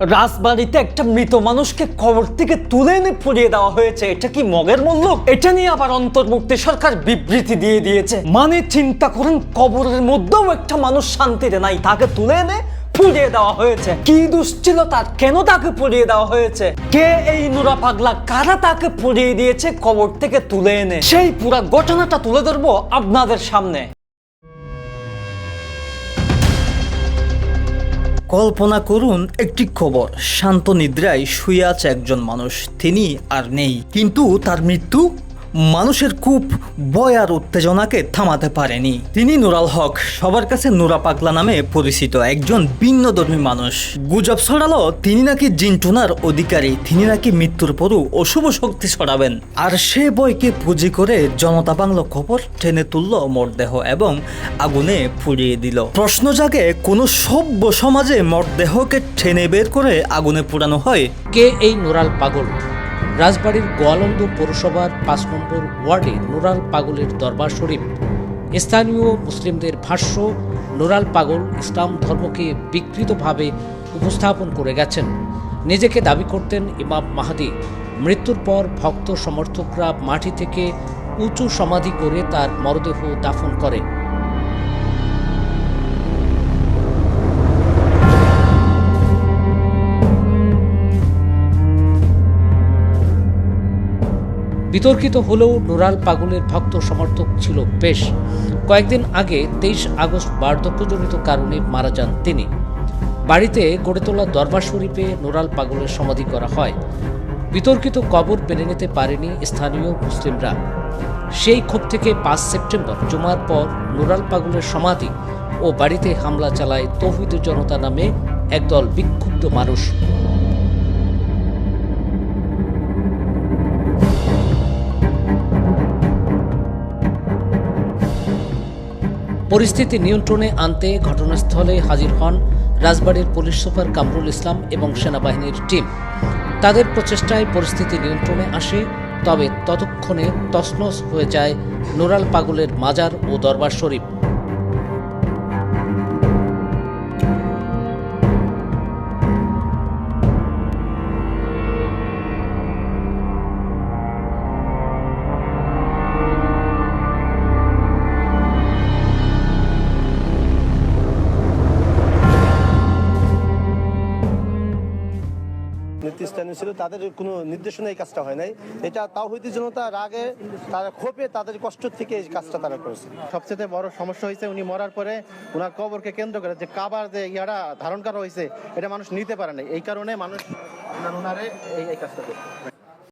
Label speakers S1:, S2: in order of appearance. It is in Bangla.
S1: রাজবাড়িতে একটা মৃত মানুষকে কবর থেকে তুলে এনে পুড়িয়ে দেওয়া হয়েছে। এটা কি মগের মূল্য? এটা নিয়ে আবার অন্তর্মুক্তি সরকার বিবৃতি দিয়ে দিয়েছে। মানে চিন্তা করুন, কবরের মধ্যেও একটা মানুষ শান্তিতে নাই, তাকে তুলে এনে পুড়িয়ে দেওয়া হয়েছে। কি দোষ তার কেন তাকে পুড়িয়ে দেওয়া হয়েছে? কে এই নুরা পাগলা, কারা তাকে পুড়িয়ে দিয়েছে কবর থেকে তুলে এনে? সেই পুরা ঘটনাটা তুলে ধরবো আপনাদের সামনে। কল্পনা করুন একটি খবর। শান্ত নিদ্রায় শুয়ে আছে একজন মানুষ। তিনি আর নেই। কিন্তু তার মৃত্যু মানুষের কূপ ভয় আর উত্তেজনাকে থামাতে পারেনি। তিনি নুরাল হক, সবার কাছে নুরা পাগলা নামে পরিচিত একজন ভিন্নধর্মী মানুষ। গুজব ছড়ালো, তিনি নাকি জিনটুনার অধিকারী, তিনি নাকি মৃত্যুর পরও অশুভ শক্তি ছড়াবেন। আর সে বইকে পুঁজি করে জনতা বাংলা খবর টেনে তুলল মরদেহ এবং আগুনে পুড়িয়ে দিল। প্রশ্ন জাগে, কোনো সভ্য সমাজে মরদেহকে টেনে বের করে আগুনে পোড়ানো হয়?
S2: কে এই নোরাল পাগল? রাজবাড়ির গোয়ালন্দ পৌরসভার পাঁচ নম্বর ওয়ার্ডে নোরাল পাগলের দরবার শরীফ। স্থানীয় মুসলিমদের ভাষ্য, নোরাল পাগল ইসলাম ধর্মকে বিকৃতভাবে উপস্থাপন করে গেছেন। নিজেকে দাবি করতেন ইমাম মাহাদি। মৃত্যুর পর ভক্ত সমর্থকরা মাটি থেকে উঁচু সমাধি করে তার মরদেহ দাফন করে। বিতর্কিত হলেও নুরাল পাগলের ভক্ত সমর্থক ছিল বেশ। কয়েকদিন আগে তেইশ আগস্ট বার্ধক্যজনিত কারণে মারা যান তিনি। বাড়িতে গড়ে তোলা দরবার শরীফে নুরাল পাগলের সমাধি করা হয়। বিতর্কিত কবর মেনে নিতে পারেনি স্থানীয় মুসলিমরা। সেই ক্ষোভ থেকে পাঁচ সেপ্টেম্বর জুমার পর নুরাল পাগলের সমাধি ও বাড়িতে হামলা চালায় তৌহিদ জনতা নামে একদল বিক্ষুব্ধ মানুষ। পরিস্থিতি নিয়ন্ত্রণে আনতে ঘটনাস্থলে হাজির হন রাজবাড়ির পুলিশ সুপার কামরুল ইসলাম এবং সেনাবাহিনীর টিম। তাদের প্রচেষ্টায় পরিস্থিতি নিয়ন্ত্রণে আসে, তবে ততক্ষণে তছনছ হয়ে যায় নোরাল পাগলের মাজার ও দরবার শরীফ।
S3: নেতৃস্থানীয় ছিল, তাদের কোনো নির্দেশনা এই কাজটা হয় নাই। এটা তাও হইতে জনতা রাগে তারা ক্ষোভে তাদের কষ্ট থেকে এই কাজটা তারা করেছে। সবচেয়ে বড় সমস্যা হয়েছে উনি মরার পরে ওনার কবরকে কেন্দ্র করে যে কাবার যে ইয়ারা ধারণ করা হয়েছে এটা মানুষ নিতে পারে না এই কারণে মানুষ ওনার- এই কাজটা করছে।